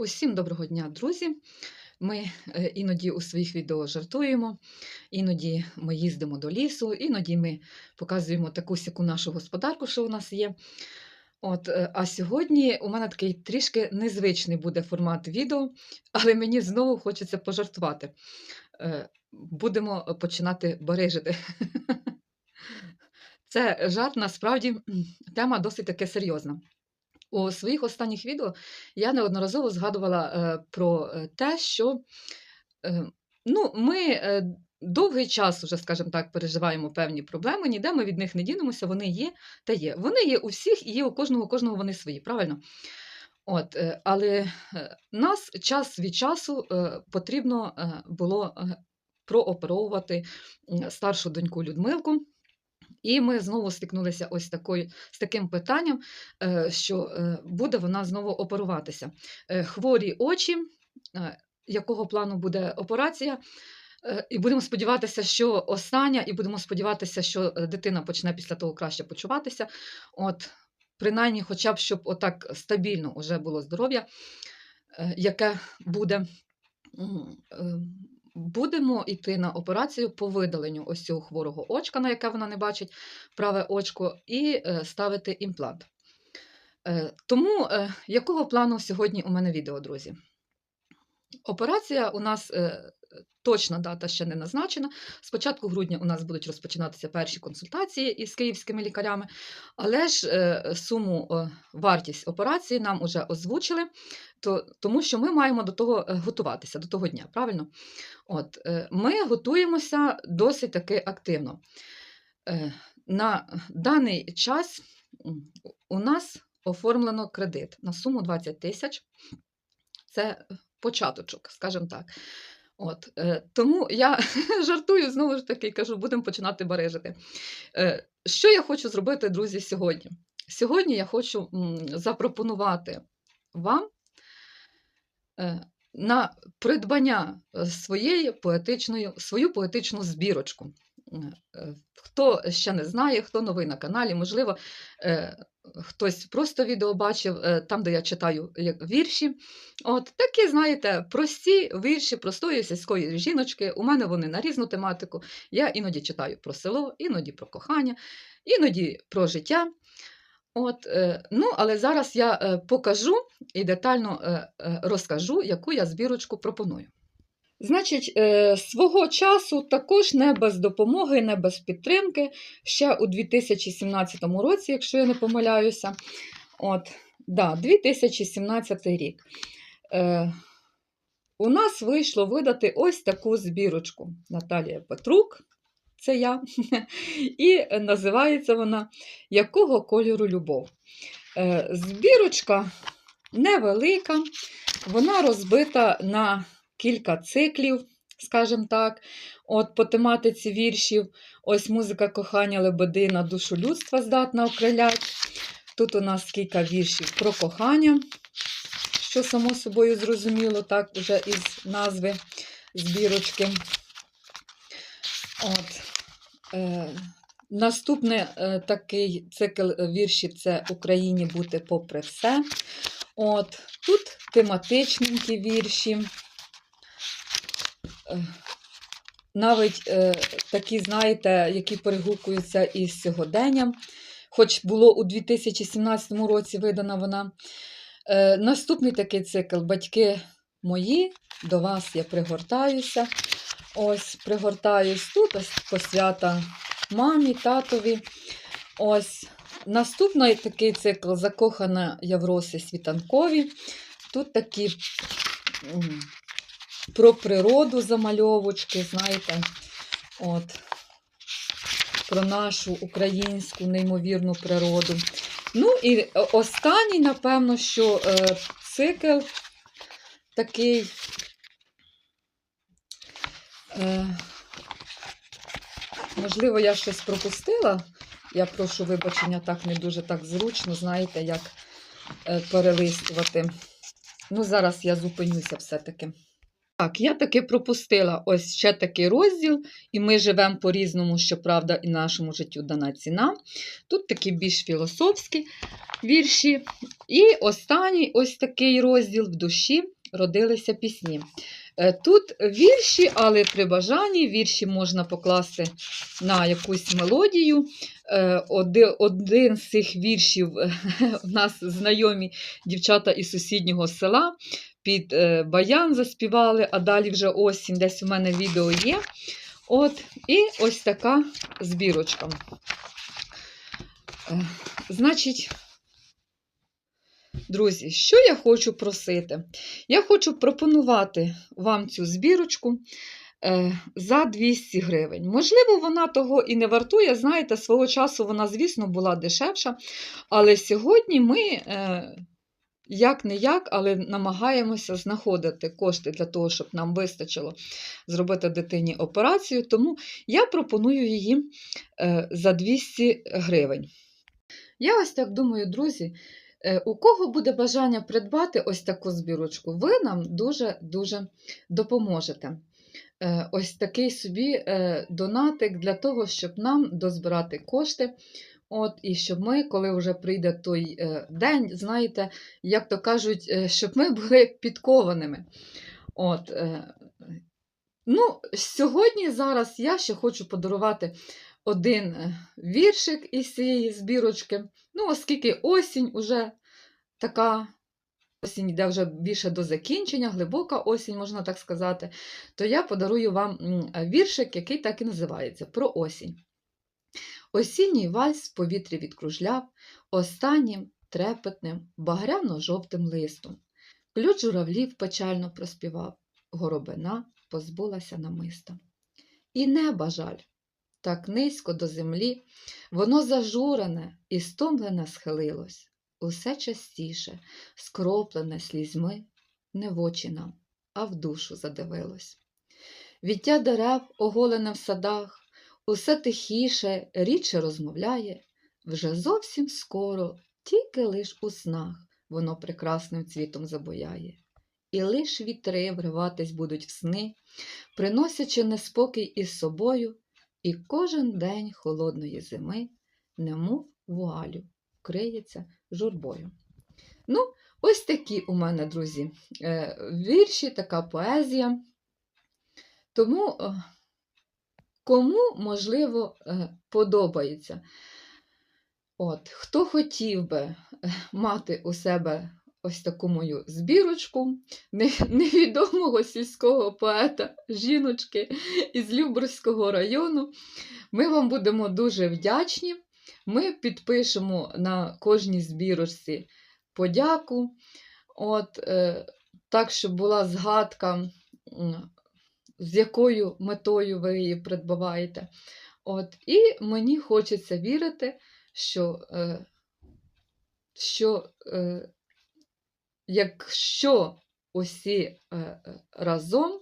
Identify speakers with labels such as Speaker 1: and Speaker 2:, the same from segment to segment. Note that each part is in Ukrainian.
Speaker 1: Усім доброго дня, друзі! Ми е, іноді у своїх відео жартуємо, іноді ми їздимо до лісу, іноді ми показуємо таку сяку нашу господарку, що у нас є. От, е, а сьогодні у мене такий трішки незвичний буде формат відео, але мені знову хочеться пожартувати. Е, Будемо починати барижити. Це жарт, насправді тема досить таки серйозна. У своїх останніх відео я неодноразово згадувала е, про е, те, що е, ну, ми довгий час, уже, скажімо так, переживаємо певні проблеми, ніде ми від них не дінемося, вони є та є. Вони є у всіх і є у кожного, у кожного вони свої, правильно? От, але нас час від часу потрібно було прооперовувати старшу доньку Людмилку. І ми знову стикнулися ось такою, з таким питанням, е, що е, буде вона знову оперуватися. Е, Хворі очі, якого плану буде операція. І будемо сподіватися, що остання, і будемо сподіватися, що дитина почне після того краще почуватися. От, принаймні, хоча б щоб отак стабільно вже було здоров'я, яке буде. Будемо йти на операцію по видаленню ось цього хворого очка, на яке вона не бачить праве очко, і е, ставити імплант. Е, Тому е, якого плану сьогодні у мене відео, друзі? Операція у нас точна дата ще не назначена. З початку грудня у нас будуть розпочинатися перші консультації із київськими лікарями, але ж суму вартість операції нам вже озвучили, то, тому що ми маємо до того е, готуватися, до того дня, правильно? От, е, ми готуємося досить таки активно. Е, На даний час у нас оформлено кредит на суму 20 тисяч. Це початочок, скажімо так. От, тому я жартую знову ж таки, кажу, будемо починати барижити. Що я хочу зробити, друзі, сьогодні? Сьогодні я хочу запропонувати вам на придбання е, своєї поетичної, свою поетичну збірочку. Е, е, Хто ще не знає, хто новий на каналі, можливо, е, хтось просто відео бачив, е, там, де я читаю вірші. От такі, знаєте, прості вірші простої сільської жіночки. У мене вони на різну тематику. Я іноді читаю про село, іноді про кохання, іноді про життя. От, е, ну, але зараз я е, покажу і детально е, розкажу, яку я збірочку пропоную. Значить, свого часу також не без допомоги, не без підтримки, ще у 2017 році, якщо я не помиляюся. От, да, 2017 рік. У нас вийшло видати ось таку збірочку. Наталія Петрук, це я. І називається вона Якого кольору любов. Е, збірочка невелика, вона розбита на кілька циклів, скажімо так. От по тематиці віршів, ось музика кохання лебеди на душу людства здатна окрилять. Тут у нас кілька віршів про кохання, що само собою зрозуміло, так, уже із назви збірочки. От. Е, наступний е, такий цикл віршів це Україні бути попри все. От, тут тематичненькі вірші. Е, навіть е, такі, знаєте, які перегукуються із сьогоденням, хоч було у 2017 році видана вона. Е, наступний такий цикл Батьки мої, до вас я пригортаюся. Ось, пригортаюсь тут, ось посвята мамі, татові. Ось. Наступний такий цикл Закохана я в роси світанкові. Тут такі про природу замальовочки, знаєте, от, про нашу українську неймовірну природу. Ну і останній, напевно, що е, цикл такий. Е, можливо, я щось пропустила. Я прошу вибачення, так не дуже так зручно, знаєте, як е, перелистувати. Ну, зараз я зупинюся все-таки. Так, я таки пропустила ось ще такий розділ, і ми живемо по-різному, щоправда, і нашому життю дана ціна. Тут такі більш філософські вірші. І останній ось такий розділ в душі родилися пісні. Е, Тут вірші, але при бажанні вірші можна покласти на якусь мелодію. Е, Один з цих віршів у нас знайомі дівчата із сусіднього села під е, баян заспівали, а далі вже осінь, десь у мене відео є. От, і ось така збірочка. Е, Значить, друзі, що я хочу просити? Я хочу пропонувати вам цю збірочку е, за 200 гривень. Можливо, вона того і не вартує. Знаєте, свого часу вона, звісно, була дешевша. Але сьогодні ми, як не як, але намагаємося знаходити кошти для того, щоб нам вистачило зробити дитині операцію. Тому я пропоную її е, за 200 гривень. Я ось так думаю, друзі. Е, У кого буде бажання придбати ось таку збірочку, ви нам дуже-дуже допоможете. Е, Ось такий собі е, донатик для того, щоб нам дозбирати кошти. От, і щоб ми, коли вже прийде той день, знаєте, як то кажуть, щоб ми були підкованими. От, ну, сьогодні зараз я ще хочу подарувати один е, віршик із цієї збірочки. Ну, оскільки осінь уже така. Осінь йде вже більше до закінчення, глибока осінь, можна так сказати, то я подарую вам віршик, який так і називається Про осінь. Осінній вальс в повітрі відкружляв останнім трепетним, багряно-жовтим листом. Ключ журавлів печально проспівав, горобина позбулася намиста. І неба жаль, так низько до землі, воно зажурене і стомлене схилилось, усе частіше, скроплене слізьми, не в очі нам, а в душу задивилось. Віття дерев, оголене в садах, усе тихіше, рідше розмовляє, вже зовсім скоро, тільки лиш у снах воно прекрасним цвітом забояє. І лиш вітри вриватись будуть в сни, приносячи неспокій із собою, і кожен день холодної зими, немов вуалю, вкриється журбою. Ну, ось такі у мене, друзі, е, вірші, така поезія. Тому е, кому, можливо, е, подобається. От, Хто хотів би мати у себе ось таку мою збірочку невідомого сільського поета, жіночки із Люберського району, ми вам будемо дуже вдячні. Ми підпишемо на кожній збірочці подяку. От, е, так, щоб була згадка, з якою метою ви її придбаваєте. От, і мені хочеться вірити, що, е, що е, якщо усі е, е, разом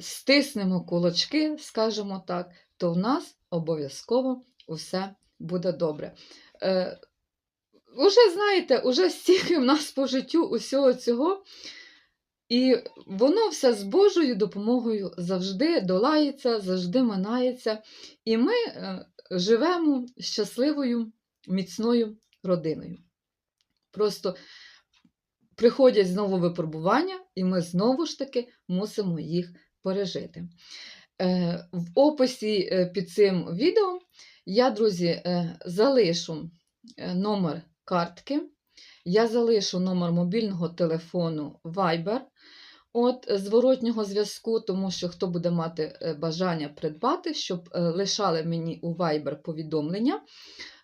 Speaker 1: стиснемо кулачки, скажімо так, то в нас обов'язково усе буде добре. Е, Уже знаєте, уже стільки в нас по життю усього цього, і воно все з Божою допомогою завжди долається, завжди минається. І ми живемо щасливою, міцною родиною. Просто приходять знову випробування, і ми знову ж таки мусимо їх пережити. Е, В описі е, під цим відео я, друзі, е, залишу номер картки, я залишу номер мобільного телефону Viber от зворотнього зв'язку, тому що хто буде мати бажання придбати, щоб лишали мені у Viber повідомлення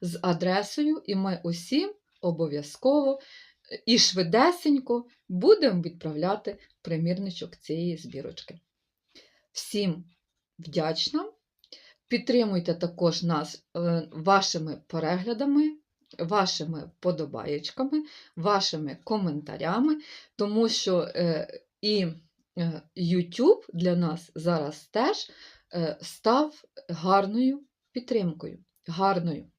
Speaker 1: з адресою, і ми усі обов'язково і швидесенько будемо відправляти примірничок цієї збірочки. Всім вдячна! Підтримуйте також нас е, вашими переглядами, вашими подобаєчками, вашими коментарями, тому що е, і е, YouTube для нас зараз теж став гарною підтримкою. Гарною.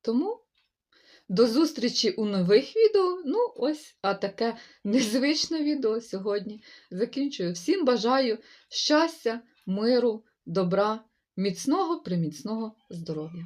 Speaker 1: Тому До зустрічі у нових відео. Ну, ось, а таке незвичне відео сьогодні закінчую. Всім бажаю щастя, миру, добра, міцного приміцного здоров'я.